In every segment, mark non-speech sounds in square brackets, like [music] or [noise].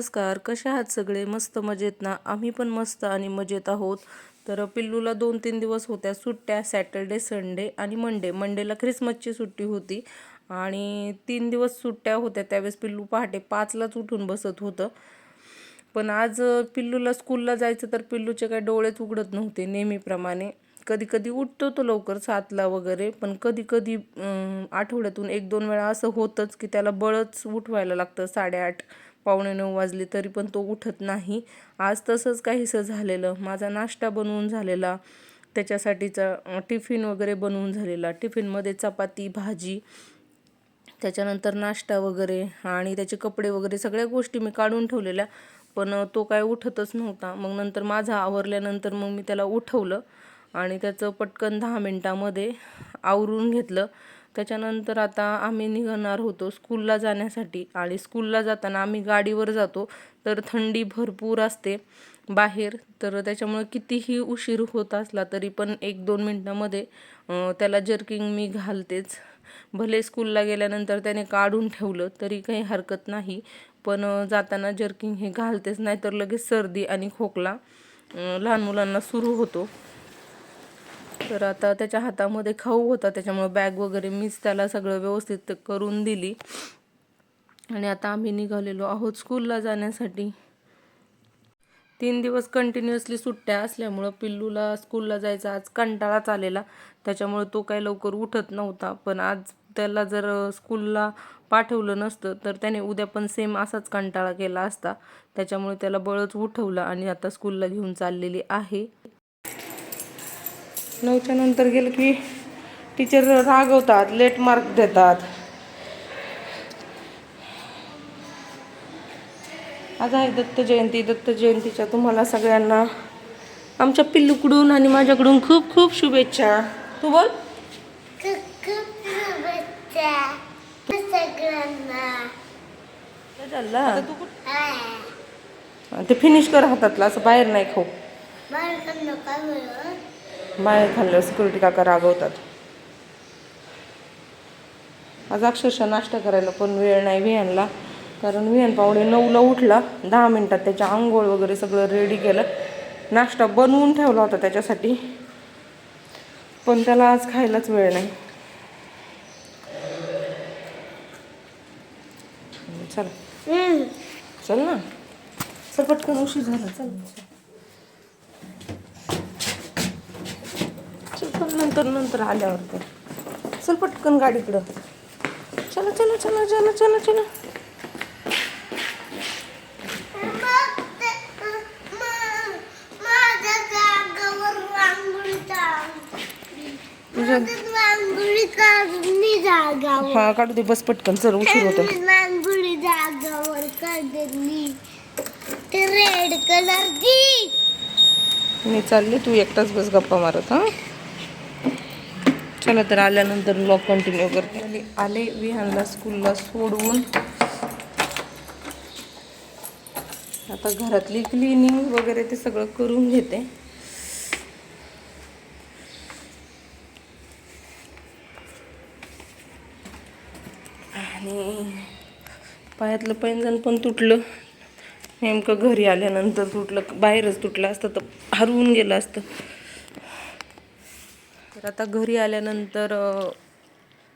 नमस्कार कशा आहात सगळे? मस्त मजेत ना? आम्ही पण मस्त आणि मजेत आहोत. तर पिल्लूला दोन तीन दिवस होत्या सुट्ट्या सॅटर्डे संडे आणि मंडे. मंडेला ख्रिसमसची सुट्टी होती आणि तीन दिवस सुट्ट्या होत्या. त्यावेळेस पिल्लू पहाटे पाचलाच उठून बसत होतं. पण आज पिल्लूला स्कूलला जायचं तर पिल्लूचे काय डोळेच उघडत नव्हते नेहमीप्रमाणे. कधी कधी उठतो तो लवकर सातला वगैरे पण कधी कधी आठवड्यातून एक दोन वेळा असं होतंच की त्याला बळच उठवायला लागतं साडेआठ. पावणे नऊ वाजले तरी पण तो उठत नाही. आज तसंच काहीसं झालेलं. माझा नाश्ता बनवून झालेला. त्याच्यासाठीचा टिफिन वगैरे बनवून झालेला. टिफिनमध्ये चपाती भाजी त्याच्यानंतर नाश्ता वगैरे आणि त्याचे कपडे वगैरे सगळ्या गोष्टी मी काढून ठेवलेल्या. पण तो काय उठतच नव्हता. मग नंतर माझा आवरल्यानंतर मग मी त्याला उठवलं आणि त्याचं पटकन दहा मिनटामध्ये आवरून घेतलं. त्याच्यानंतर आता आम्ही निघणार होतो स्कूलला जाण्यासाठी आणि स्कूलला जाताना आम्ही गाडीवर जातो तर थंडी भरपूर असते बाहेर. तर त्याच्यामुळे कितीही उशीर होत असला तरी पण एक दोन मिनटामध्ये त्याला जर्किंग मी घालतेच. भले स्कूलला गेल्यानंतर त्याने काढून ठेवलं तरी काही हरकत नाही पण जाताना जर्किंग हे घालतेच नाही तर लगेच सर्दी आणि खोकला लहान मुलांना सुरू होतो. तर आता त्याच्या हातामध्ये खाऊ होता त्याच्यामुळे बॅग वगैरे मीच त्याला सगळं व्यवस्थित करून दिली. आणि आता आम्ही निघालेलो आहोत स्कूलला जाण्यासाठी. तीन दिवस कंटिन्युअसली सुट्ट्या असल्यामुळं पिल्लूला स्कूलला जायचा आज कंटाळाच आलेला. त्याच्यामुळे तो काही लवकर उठत नव्हता. पण आज त्याला जर स्कूलला पाठवलं नसतं तर त्याने उद्या पण सेम असाच कंटाळा केला असता. त्याच्यामुळे त्याला बळच उठवलं आणि आता स्कूलला घेऊन चाललेली आहे. नऊच्या नंतर गेलं की टीचर रागवतात लेट मार्क देतात. आज आहे दत्त जयंती. दत्त जयंतीच्या तुम्हाला सगळ्यांना आमच्या पिल्लूकडून आणि माझ्याकडून खूप खूप शुभेच्छा. तू बोल. ते फिनिश कर हातातला असं बाहेर नाही खाऊ. बाहेर खाल्लं सिक्युरिटी काका रागवतात. आज अक्षरशः नाश्ता करायला पण वेळ नाही विहानला. कारण विहान पावणे नऊला उठला दहा मिनटात त्याच्या आंघोळ वगैरे सगळं रेडी केलं. नाश्ता बनवून ठेवला होता त्याच्यासाठी. पण त्याला आज खायलाच वेळ नाही. चला. चल ना. चल पटकन उशीर झाला चल. पण नंतर नंतर आल्यावर तर. चल पटकन गाडीकडं. चला चला चला चला चला चला. हा काढू दे बस पटकन. चल उशीर होतो ते मी चालले तू एकटाच बस गप्पा मारत हा? चला तर आल्यानंतर ब्लॉग कंटिन्यू करते. आले- आले विहानला स्कूलला सोडवून आता घरातली क्लिनिंग वगैरे ते सगळं करून घेते. आणि पायातलं पैंजण पण तुटलं. नेमकं घरी आल्यानंतर तुटलं बाहेरच तुटलं असतं तर हरवून गेलं असतं. तर आता घरी आल्यानंतर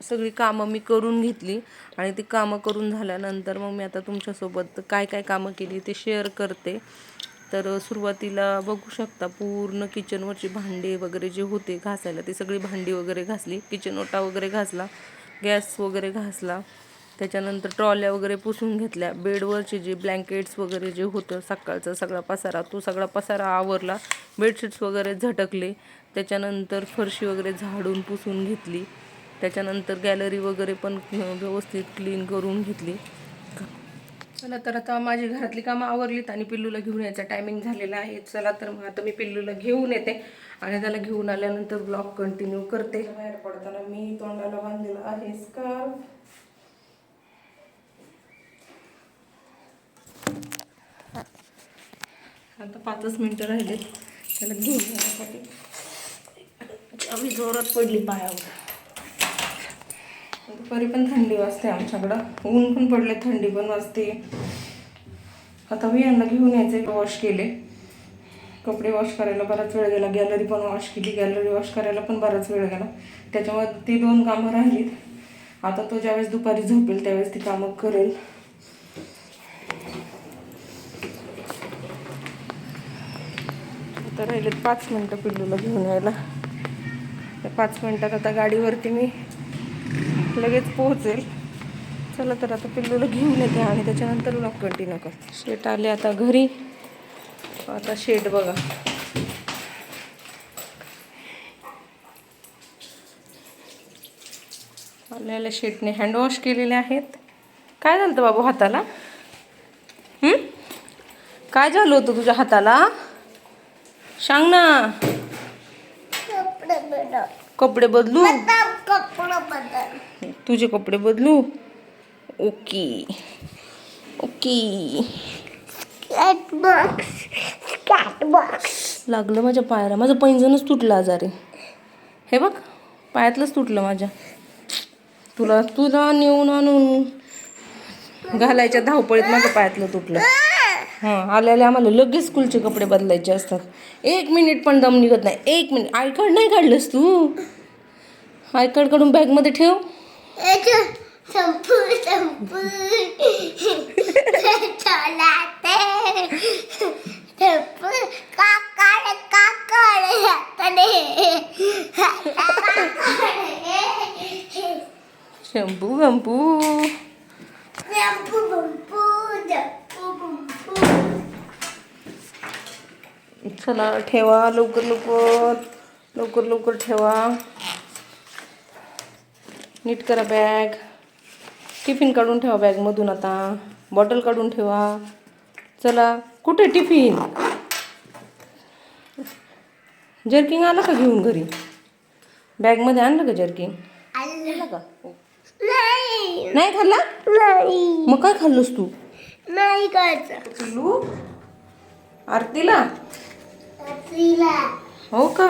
सगळी कामं मी करून घेतली आणि ती कामं करून झाल्यानंतर मग मी आता तुमच्यासोबत काय काय कामं केली ते शेअर करते. तर सुरुवातीला बघू शकता पूर्ण किचनवरची भांडी वगैरे जे होते घासायला ती सगळी भांडी वगैरे घासली. किचन ओटा वगैरे घासला गॅस वगैरे घासला. त्याच्यानंतर ट्रॉल्या वगैरे पुसून घेतल्या. बेडवरचे जे ब्लँकेट्स वगैरे जे होतं सकाळचा सगळा पसारा तो सगळा पसारा आवरला. बेडशीट्स वगैरे झटकले. त्याच्यानंतर फरशी वगैरे झाडून पुसून घेतली. त्याच्यानंतर गॅलरी वगैरे पण व्यवस्थित क्लीन करून घेतली. चला तर आता माझी घरातली कामं आवरलीत आणि पिल्लूला घेऊन यायचा. टायमिंग झालेला आहे. चला तर मग आता मी पिल्लूला घेऊन येते. आणि त्याला घेऊन आल्यानंतर ब्लॉग कंटिन्यू करते. बाहेर पडताना मी तोंडाला बांधलेला आहे. स्कार्फ आता पाचच मिनटं राहिले. त्याला घेऊन जाण्यासाठी. आम्ही जोरात पडली पायावर. दुपारी पण थंडी वाजते आमच्याकडं. ऊन पण पडले थंडी पण वाजते. आता मी यांना घेऊन यायचे वॉश केले. कपडे वॉश करायला बराच वेळ गेला. गॅलरी पण वॉश केली. गॅलरी वॉश करायला पण बराच वेळ गेला. त्याच्यामुळे ती दोन कामं राहिलीत. आता तो ज्यावेळेस दुपारी झोपेल त्यावेळेस ती कामं करेल. आता राहिलेत पाच मिनटं पिल्लूला घेऊन यायला. तर पाच मिनटात आता गाडीवरती मी लगेच पोहोचेल. चला तर आता पिल्लूला घेऊन येते आणि त्याच्यानंतर लॉक कंटिन्यू करते. शेट आले आता घरी. आता शेट बघा. आलेल्या शेटने हँडवॉश केलेले आहेत. काय झालं बाबू हाताला? काय झालं होतं तुझ्या हाताला? सांग ना. कपडे बदल? कपडे बदलू. तुझे कपडे बदलू? ओके. ओके. लागलं माझ्या पायाला. माझं पैंजणच तुटलं आजारी हे बघ पायातलंच तुटलं माझ्या. तुला तुला नेऊन आणून घालायच्या धावपळीत माझ्या पायातलं तुटलं. हां आल्याला आम्हाला लगेच स्कूलचे कपडे बदलायचे असतात. एक मिनिट पण दम निघत नाही. एक मिनिट आय कार्ड नाही काढलंस तू? आय कार्ड काढून बॅगमध्ये ठेव. शॅम्पू गंपू. चला ठेवा. लवकर लवकर. लवकर लवकर ठेवा. नीट करा बॅग. टिफिन काढून ठेवा बॅगमधून आता. बॉटल काढून ठेवा. चला कुठे टिफिन? जर्किंग आलं का घेऊन घरी? बॅगमध्ये आणलं का जर्किंग? का नाही. खाल्ला? नाही. मग काय खाल्लंस तू? नाही पिल्लू आरतीला? तिला हो का?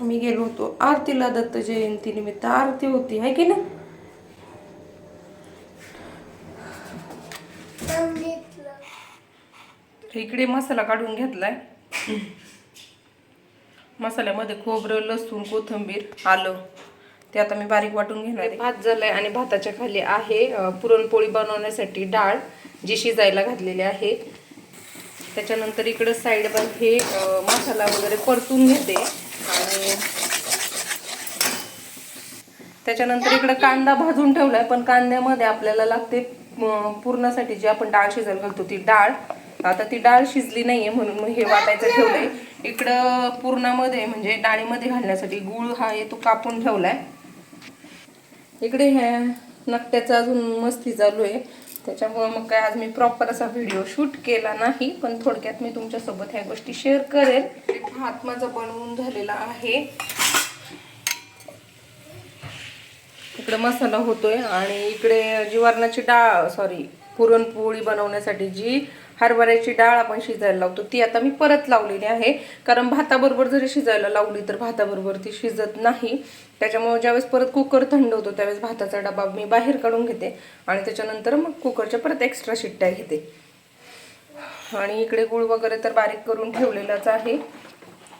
आम्ही गेलो होतो आरतीला दत्त जयंती निमित्त. आरती होती आहे की ना इकडे मसाला काढून घेतलाय. मसाल्यामध्ये खोबरं लसूण कोथिंबीर आलं. ते आता मी बारीक वाटून घेणार आहे. भात झालाय आणि भाताच्या खाली आहे पुरणपोळी बनवण्यासाठी डाळ जी शिजायला घातलेली आहे. त्याच्यानंतर इकडं साईड बाय हे मसाला वगैरे परतून घेते. आणि त्याच्यानंतर इकडं कांदा भाजून ठेवलाय पण कांद्यामध्ये आपल्याला लागते पूर्णासाठी पुरणासाठी जी आपण डाळ शिजायला घालतो ती डाळ. आता ती डाळ शिजली नाहीये म्हणून हे वाटायचं ठेवलंय. इकडं पुरणामध्ये म्हणजे डाळीमध्ये घालण्यासाठी गुळ हा हे तो कापून ठेवलाय. इकडे ह्या नकट्याचा अजून मस्ती चालू आहे. त्याच्यामुळे मग काय आज मी प्रॉपर असा व्हिडिओ शूट केला नाही पण थोडक्यात मी तुमच्यासोबत ह्या गोष्टी शेअर करेल. हात माझा बनवून झालेला आहे. इकडे मसाला होतोय आणि इकडे जिवारणाची डाळ सॉरी पुरणपोळी बनवण्यासाठी जी हरभऱ्याची डाळ आपण शिजायला लावतो ती आता मी परत लावलेली आहे. कारण भाताबरोबर जरी शिजायला लावली तर भाताबरोबर ती शिजत नाही. त्याच्यामुळे ज्यावेळेस परत कुकर थंड होतो त्यावेळेस भाताचा डबा मी बाहेर काढून घेते आणि त्याच्यानंतर मग कुकरच्या परत एक्स्ट्रा शिट्ट्या घेते. आणि इकडे गुळ वगैरे तर बारीक करून ठेवलेलाच आहे.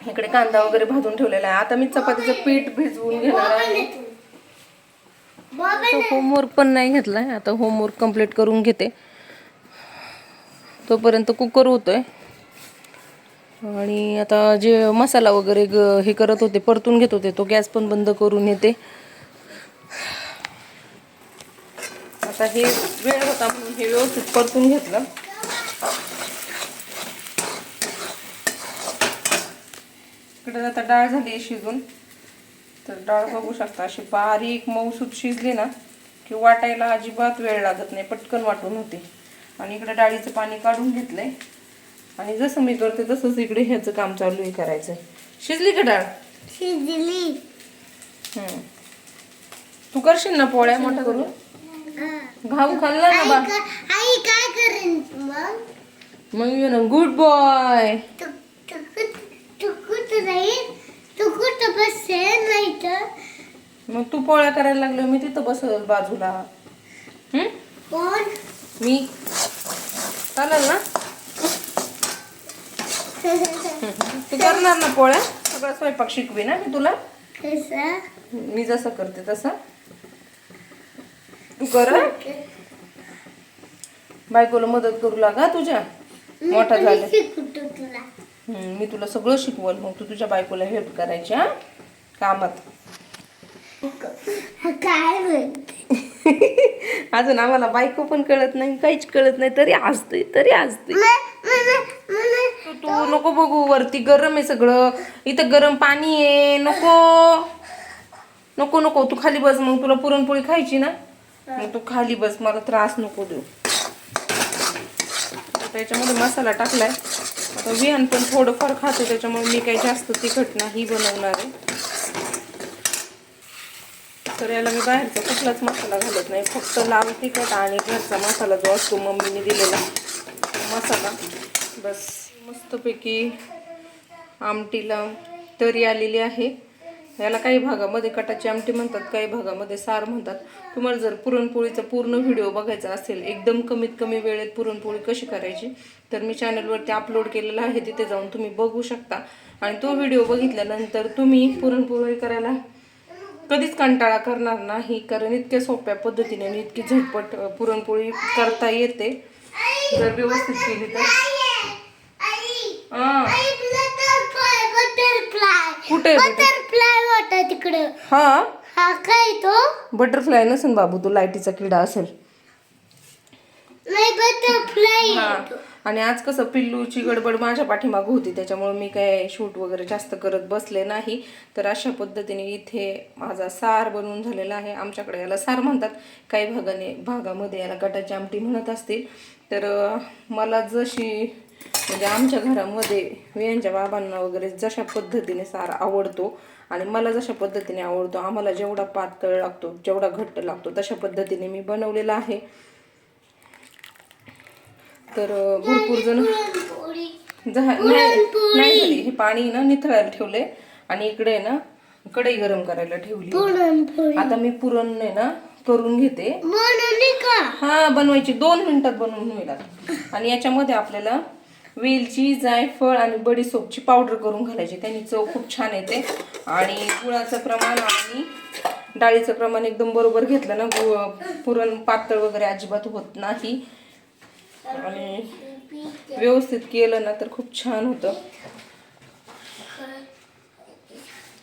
इकडे कांदा वगैरे भाजून ठेवलेला आहे. आता मी चपातीचं पीठ भिजवून घेणार आहे. होमवर्क पण नाही घेतलाय. आता होमवर्क कंप्लीट करून घेते. तोपर्यंत कुकर होतोय. आणि आता जे मसाला वगैरे ग- हे करत होते परतून घेत होते तो गॅस पण बंद करून येते. आता हे वेळ होता म्हणून हे व्यवस्थित परतून घेतलं. इकडे आता डाळ झाली आहे शिजून. तर डाळ बघू शकता अशी बारीक मऊसूत शिजली ना की वाटायला अजिबात वेळ लागत नाही पटकन वाटून होते. आणि इकडे डाळीचं पाणी काढून घेतलंय. आणि जसं मी करते तसंच इकडे ह्याचं काम चालू आहे करायचं. शिजली का डाळ? शिजली. हम्म. तू करशील ना पोळ्या मोठ्या करून? हा. घाऊ खाल्ला ना बा. आई काय करेन मग? मग ये ना गुड बॉय. मग तू पोळ्या करायला लागलो मी तिथं बसल बाजूला. मी. चालेल ना? तू करणार ना पोळ्या? सगळा स्वयंपाक शिकवी ना मी तुला. मी जसं करते तसं. तू कर? बायकोला मदत करू लागा तुझ्या. मोठा झाला. मी तुला सगळं शिकवल. मग तू तुझ्या बायकोला हेल्प करायची हा? कामात. काय [laughs] अजून आम्हाला बायको पण कळत नाही काहीच कळत नाही. तरी हसते तरी हसते तू तू नको बघू वरती गरम आहे सगळं. इथं गरम पाणी आहे नको. नको नको तू खाली बस मग तुला पुरणपोळी खायची ना? मग तू खाली बस मला त्रास नको देऊ. त्याच्यामध्ये मसाला टाकलाय. आता विहान पण थोडंफार खातो त्याच्यामुळे मी काही जास्त तिखट नाही बनवणार आहे. तर याला मी बाहेरचा कुठलाच मसाला घालत नाही. फक्त लाल तिखट आणि घरचा मसाला जो असतो मम्मीने दिलेला मसाला. बस. मस्तपैकी आमटीला तरी आलेली आहे. याला काही भागामध्ये कटाची आमटी म्हणतात काही भागामध्ये सार म्हणतात. तुम्हाला जर पुरणपोळीचा पूर्ण व्हिडिओ बघायचा असेल एकदम कमीत कमी वेळेत पुरणपोळी कशी करायची तर मी चॅनलवरती अपलोड केलेला आहे तिथे जाऊन तुम्ही बघू शकता. आणि तो व्हिडिओ बघितल्यानंतर तुम्ही पुरणपोळी करायला कधीच कंटाळा करणार नाही कारण इतक्या सोप्या पद्धतीने आणि इतकी झटपट पुरणपोळी करता येते. जर व्यवस्थित केली तर. कुठे बटरफ्लाय वाटत तिकडं. हा? हा काय तो? बटरफ्लाय नसेल बाबू तो लाईटीचा किडा असेल. नाही बटरफ्लाय आणि आज कसं पिल्लूची गडबड माझ्या पाठीमागं होती त्याच्यामुळे मी काय शूट वगैरे जास्त करत बसले नाही. तर अशा पद्धतीने इथे माझा सार बनवून झालेला आहे. आमच्याकडे याला सार म्हणतात. काही भागाने भागामध्ये याला गटाची आमटी म्हणत असतील. तर मला जशी म्हणजे आमच्या घरामध्ये वियांच्या बाबांना वगैरे जशा पद्धतीने सार आवडतो आणि मला जशा पद्धतीने आवडतो आम्हाला जेवढा पातळ लागतो जेवढा घट्ट लागतो तशा पद्धतीने मी बनवलेला आहे. तर भरपूर जण नाही हे पाणी ना निथळायला ठेवले आणि इकडे ना कढई गरम करायला ठेवली. आता मी पुरण आहे ना करून घेते. हा बनवायची. दोन मिनिटात बनवून होईल आता. आणि याच्यामध्ये आपल्याला वेलची जायफळ आणि बडीसोपची पावडर करून घालायची. त्याने चव खूप छान येते. आणि गुळाचं प्रमाण आणि डाळीचं प्रमाण एकदम बरोबर घेतलं ना गुळ पुरण पातळ वगैरे अजिबात होत नाही. आणि व्यवस्थित केलं ना तर खूप छान होतं.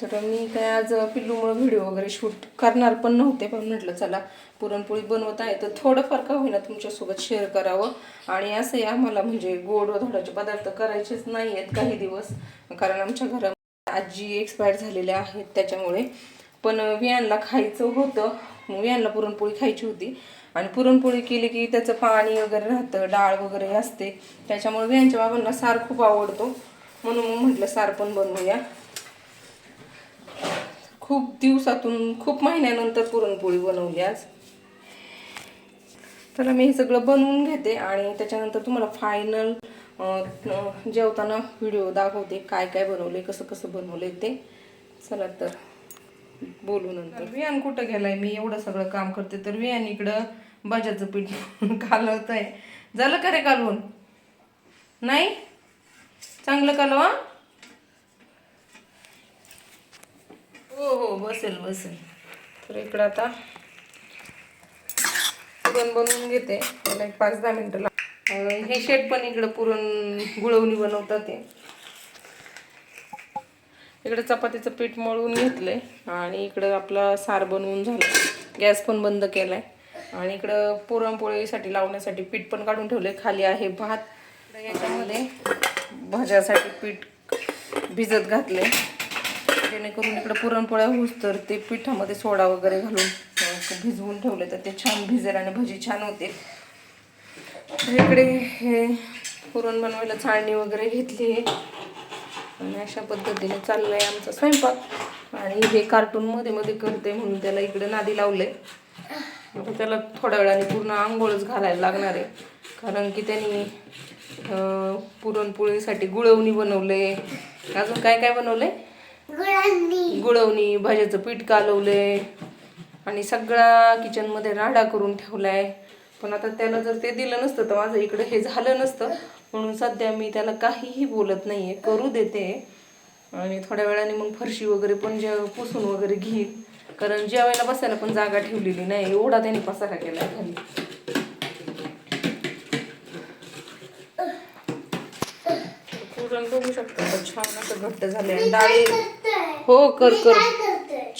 तर मी काय आज पिल्लूमुळे व्हिडिओ वगैरे शूट करणार पण नव्हते पण म्हटलं चला पुरणपोळी बनवत आहे. तर थोडंफार का होईना तुमच्यासोबत शेअर करावं. आणि असंही आम्हाला म्हणजे गोड व धोडाचे पदार्थ करायचेच नाही आहेत काही दिवस. कारण आमच्या घरात आजी एक्सपायर झालेल्या आहेत त्याच्यामुळे. पण वियांना खायचं होतं. मग वियांना पुरणपोळी खायची होती. आणि पुरणपोळी केली की त्याचं पाणी वगैरे राहतं डाळ वगैरे असते. त्याच्यामुळे वियांच्या बाबांना सार खूप आवडतो. म्हणून मग म्हटलं सार पण बनवूया. खूप दिवसातून खूप महिन्यानंतर पुरणपोळी बनवली आज. तर मी हे सगळं बनवून घेते आणि त्याच्यानंतर तुम्हाला फायनल जेवताना व्हिडिओ दाखवते काय काय बनवले कसं कसं बनवले ते. चला तर बोलू नंतर. वियान कुठं गेलाय? मी एवढं सगळं काम करते तर वियान इकडं भाज्याचं पीठ [laughs] कालवत आहे झालं का रे कालवून नाही? चांगलं कालवा हो हो बसेल बसेल. तर इकडं आता पुरण बनवून घेते. त्याला एक पाच दहा मिनटं लाग हे शेट पण इकडं पुरण गुळवणी बनवतात ते. इकडं चपातीचं पीठ मळून आहे आणि इकडं आपला सार बनवून झालं. गॅस पण बंद केलाय. आणि इकडं पुरणपोळीसाठी लावण्यासाठी पीठ पण काढून ठेवलं आहे खाली आहे भात. याच्यामध्ये भाज्यासाठी पीठ भिजत घातले जेणेकरून इकडं पुरणपोळ्या होऊस तर ते पिठामध्ये सोडा वगैरे घालून भिजवून ठेवले तर ते छान भिजेल आणि भजी छान होते. तर इकडे हे पुरण बनवायला चाळणी वगैरे घेतली आहे. आणि अशा पद्धतीने चाललंय आमचा स्वयंपाक. आणि हे कार्टून मध्ये मध्ये करते म्हणून त्याला इकडे नादी लावले आता त्याला थोड्या वेळाने पूर्ण आंघोळच घालायला लागणार आहे. कारण की त्यांनी पुरणपोळीसाठी गुळवणी बनवले अजून काय काय बनवले आहे गुळवणी. भाज्याचं पीठ कालवलंय आणि सगळा किचनमध्ये राडा करून ठेवलाय. पण आता त्याला जर ते दिलं नसतं तर माझं इकडे हे झालं नसतं. म्हणून सध्या मी त्याला काहीही बोलत नाहीये. करू देते. आणि थोड्या वेळाने मग फरशी वगैरे पण जे पुसून वगैरे घेईल कारण जेवायला बसायला पण जागा ठेवलेली नाही. एवढा त्याने पसारा केला खाली. बघू शकतो. छान असं घट्ट झाले आणि डाळी हो कर कर.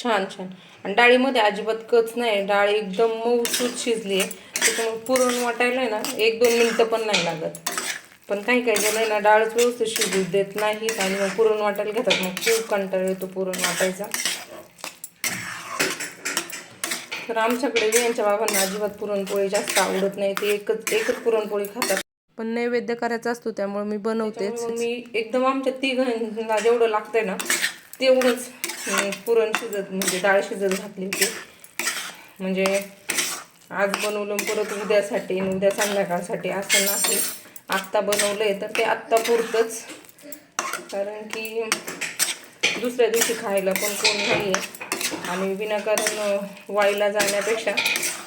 छान छान. आणि डाळीमध्ये अजिबात कच नाही. डाळ एकदम मऊसूत शिजली आहे त्याच्यामुळे पुरण वाटायला आहे ना एक दोन मिनटं पण नाही लागत. पण काही काही जण आहे ना डाळच व्यवस्थित शिजू देत नाहीत आणि मग पुरण वाटायला घेतात. मग खूप कंटाळा येतो पुरण वाटायचा. तर आमच्याकडे यांच्या बाबांना अजिबात पुरणपोळी जास्त आवडत नाही. ते एकच एकच पुरणपोळी खातात. पण नैवेद्य करायचा असतो त्यामुळे मी बनवतेच. मी एकदम आमच्या तिघांना जेवढं लागतंय ना तेवढंच पुरण शिजत म्हणजे डाळ शिजत घातली होती. म्हणजे आज बनवलं परत उद्यासाठी उद्या संध्याकाळसाठी असं नाही. आत्ता बनवलंय तर ते आत्ता पुरतंच. कारण की दुसऱ्या दिवशी खायला पण कोण नाही आहे आणि विनाकारण वाईला जाण्यापेक्षा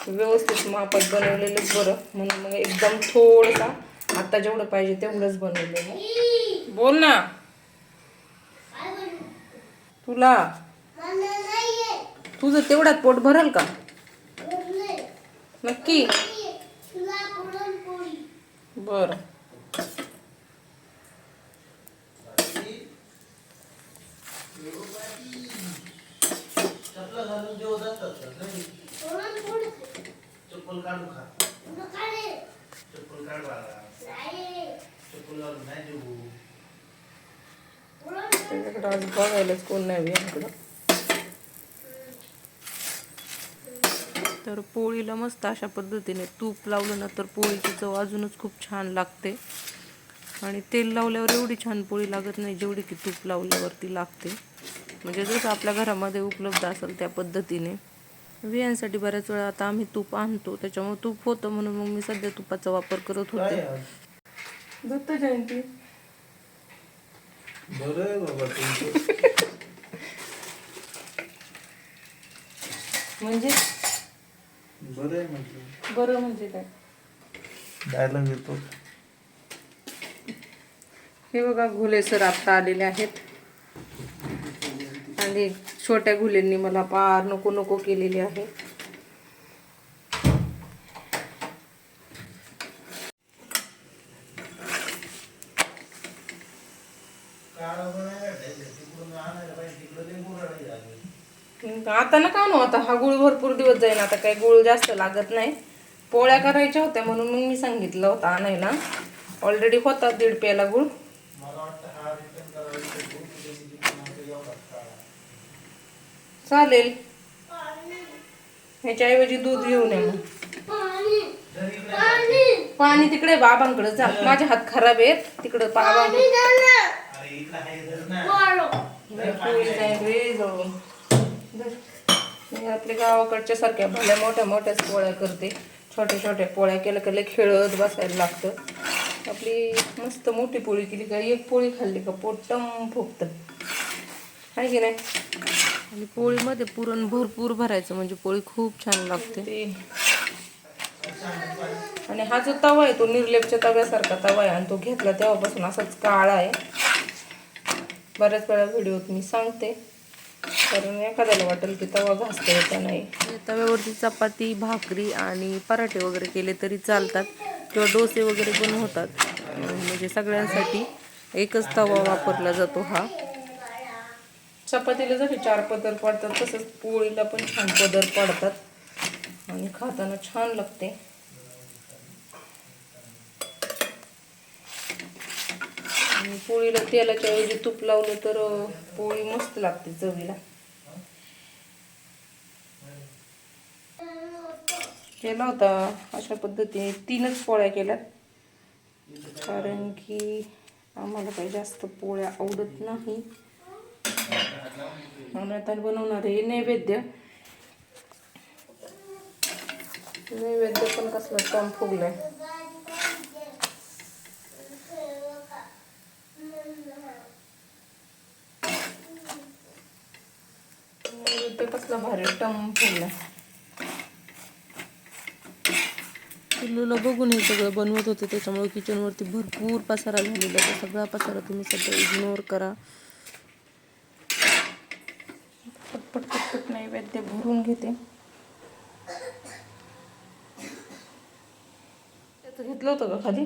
व्यवस्थित मापात बनवलेलंच बरं. म्हणून मग एकदम थोडसा आता जेवढं पाहिजे तेवढंच बनवलेलं बोल ना? तुला मला नाहीये. तुझं तेवढ्यात पोट भरल का. नक्की. बरं. चप्पल काढू खा तुला काय रे? चप्पल काढ बाळा नाही. चप्पल घालून नाही जेवू पुरणपोळी. आज बघायलाच कोण नाही यांकडं तर पोळीला मस्त अशा पद्धतीने तूप लावलं ना तर पोळीची चव अजूनच खूप छान लागते. आणि तेल लावल्यावर एवढी छान पोळी लागत नाही जेवढी की तूप लावल्यावरती लागते. म्हणजे जसं आपल्या घरामध्ये उपलब्ध असेल त्या पद्धतीने. वियांसाठी बऱ्याच वेळा आता आम्ही तूप आणतो त्याच्यामुळे तूप होतं म्हणून मग मी सध्या तुपाचा वापर करत होते. दत्त जयंती. बरं आहे बाबा तुमचं. म्हणजे? बरं आहे म्हटलं. बरं म्हणजे काय? डायलॉग येतो. हे बघा घुले सर आत्ता आलेले आहेत. आणि छोट्या घुलेंनी मला पार नको नको केलेली आहे आता ना का नो आता? हा गुळ भरपूर दिवस जाईल आता काही गुळ जास्त लागत नाही. पोळ्या करायच्या होत्या म्हणून मग मी सांगितलं होतं आणायला. ऑलरेडी होता दीड पेला गुळ. मला वाटतं हा रिटर्न करायचा चालेल. ह्याच्याऐवजी दूध घेऊन ये मग. पाणी. पाणी. पाणी तिकडे बाबांकडे जा. माझे हात खराब आहेत. तिकडे वाळव. पोळी जाईल. मी आपल्या गावाकडच्या सारख्या भल्या मोठ्या मोठ्याच पोळ्या करते. छोट्या छोट्या पोळ्या केल्या केल्या खेळत बसायला लागतं. आपली मस्त मोठी पोळी केली का एक पोळी खाल्ली का पोट टम फुगतं. आहे की नाही? आणि पोळीमध्ये पुरण भरपूर भरायचं म्हणजे पोळी खूप छान लागते. आणि हा जो तवा आहे तो निर्लेपच्या तव्यासारखा तवा आहे आणि तो घेतला तेव्हापासून असाच काळा आहे. बऱ्याच वेळा व्हिडिओत मी सांगते. कारण एखाद्याला वाटेल की तवा घासता येता नाही. तव्यावरती चपाती भाकरी आणि पराठे वगैरे केले तरी चालतात किंवा डोसे वगैरे पण होतात. म्हणजे सगळ्यांसाठी एकच तवा वापरला जातो हा. चपातीला जसे चार पदर पडतात तसंच पोळीला पण छान पदर पडतात. आणि खाताना छान लागते. आणि पोळीला तेलाच्या ऐवजी तूप लावलं तर पोळी मस्त लागते चवीला. केला होता अशा पद्धतीने. तीनच पोळ्या केल्यात. कारण की आम्हाला काही जास्त पोळ्या आवडत नाही. म्हणून आता बनवणार आहे नैवेद्य. नैवेद्य पण कसलं कम फुगलंय. नैवेद्य कसला भारी टम पिल्लूला बघून हे सगळं बनवत होते त्याच्यामुळे किचनवरती भरपूर पसारा झालेला तर सगळा पसारा तुम्ही सध्या इग्नोर करा. पटपट पटपट नैवेद्य भरून घेते. त्याचं घेतलं होतं का खाली?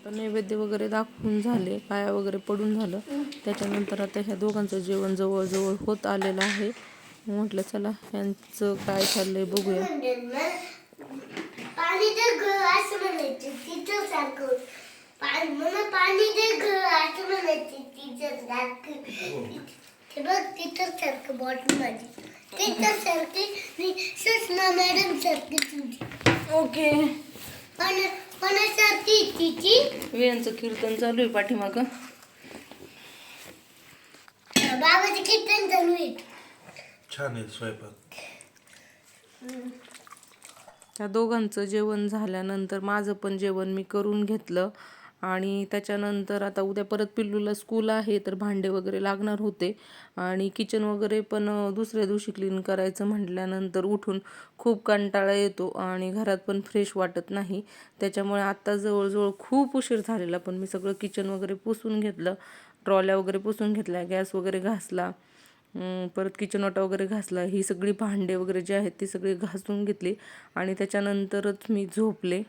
आता नैवेद्य वगैरे दाखवून झाले पाया वगैरे पडून झालं. त्याच्यानंतर आता ह्या दोघांचं जेवण जवळजवळ होत आलेलं आहे. म्हटलं चला यांचं काय चाललंय बघूया. ओके यांचं कीर्तन चालू आहे पाठीमागं. बाबाचं कीर्तन चालू आहे. छान आहे स्वयंपाक. त्या दोघांचं जेवण झाल्यानंतर माझं पण जेवण मी करून घेतलं. आणि त्याच्यानंतर आता उद्या परत पिल्लूला स्कूल आहे तर भांडे वगैरे लागणार होते. आणि किचन वगैरे पण दुसऱ्या दिवशी क्लीन करायचं म्हटल्यानंतर उठून खूप कंटाळा येतो आणि घरात पण फ्रेश वाटत नाही. त्याच्यामुळे आत्ता जवळजवळ खूप उशीर झालेला पण मी सगळं किचन वगैरे पुसून घेतलं ट्रॉल्या वगैरे पुसून घेतल्या गॅस वगैरे घासला परत किचन ओटा वगैरे घासला ही सगळी भांडे वगैरे जे आहेत ती सगळी घासून घेतली आणि त्याच्यानंतरच मी झोपले.